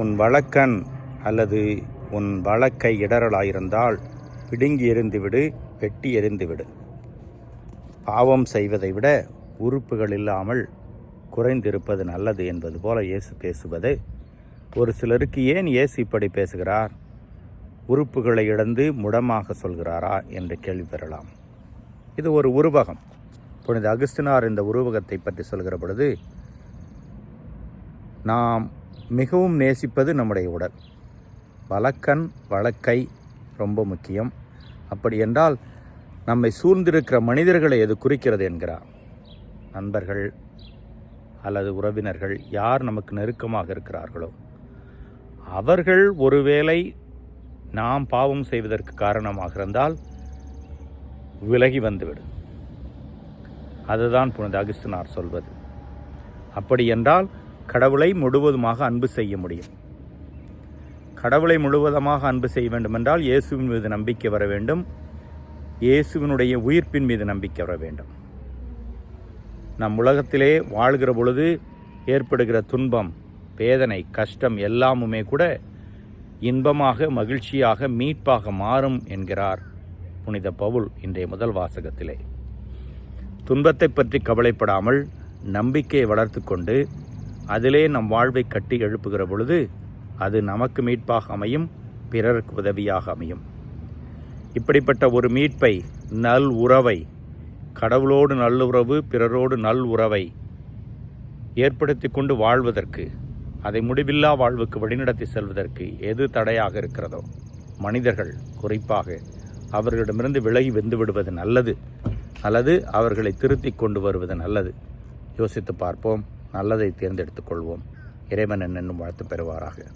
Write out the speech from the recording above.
உன் வழக்கன் அல்லது உன் வழக்கை இடரலாயிருந்தால் பிடுங்கி எறிந்துவிடு வெட்டி எறிந்துவிடு. பாவம் செய்வதை விட உறுப்புகள் இல்லாமல் குறைந்திருப்பது நல்லது என்பது போல இயேசு பேசுவது. ஒரு சிலருக்கு ஏன் இயேசு இப்படி பேசுகிறார்? உறுப்புகளை இழந்து முடமாக சொல்கிறாரா என்று கேள்வி பெறலாம். இது ஒரு உருவகம். புனித அகஸ்தினார் இந்த உருவகத்தை பற்றி சொல்கிற பொழுது நாம் மிகவும் நேசிப்பது நம்முடைய உடல். வழக்கன் வழக்கை ரொம்ப முக்கியம். அப்படி என்றால் நம்மை சூழ்ந்திருக்கிற மனிதர்களை எது குறிக்கிறது என்கிறார்? நண்பர்கள் அல்லது உறவினர்கள் யார் நமக்கு நெருக்கமாக இருக்கிறார்களோ? அவர்கள் ஒருவேளை நாம் பாவம் செய்வதற்கு காரணமாக இருந்தால் விலகி வந்துவிடும். அதுதான் புனித அகிஸ்தனார் சொல்வது. அப்படி என்றால் கடவுளை முழுவதுமாக அன்பு செய்ய முடியும். கடவுளை முழுவதுமாக அன்பு செய்ய வேண்டுமென்றால் இயேசுவின் மீது நம்பிக்கை வர வேண்டும். இயேசுவினுடைய உயிர்ப்பின் மீது நம்பிக்கை வர வேண்டும். நம் உலகத்திலே வாழ்கிற பொழுது ஏற்படுகிற துன்பம் வேதனை கஷ்டம் எல்லாமுமே கூட இன்பமாக மகிழ்ச்சியாக மீட்பாக மாறும் என்கிறார் புனித பவுல் இன்றைய முதல் வாசகத்திலே. துன்பத்தை பற்றி கவலைப்படாமல் நம்பிக்கையை வளர்த்து கொண்டு அதிலே நம் வாழ்வை கட்டி எழுப்புகிற பொழுது அது நமக்கு மீட்பாக அமையும் பிறருக்கு உதவியாக அமையும். இப்படிப்பட்ட ஒரு மீட்பை நல் உறவை கடவுளோடு நல்லுறவு பிறரோடு நல் உறவை ஏற்படுத்தி கொண்டு வாழ்வதற்கு அதை முடிவில்லா வாழ்வுக்கு வழிநடத்தி செல்வதற்கு எது தடையாக இருக்கிறதோ மனிதர்கள் குறிப்பாக அவர்களிடமிருந்து விலகி வெந்து விடுவது நல்லது. அல்லது அவர்களை திருத்தி கொண்டு வருவது நல்லது. யோசித்து பார்ப்போம். நல்லதை தேர்ந்தெடுத்துக் கொள்வோம். இறைவன் என்னும் வாழ்த்து பெறுவாராக.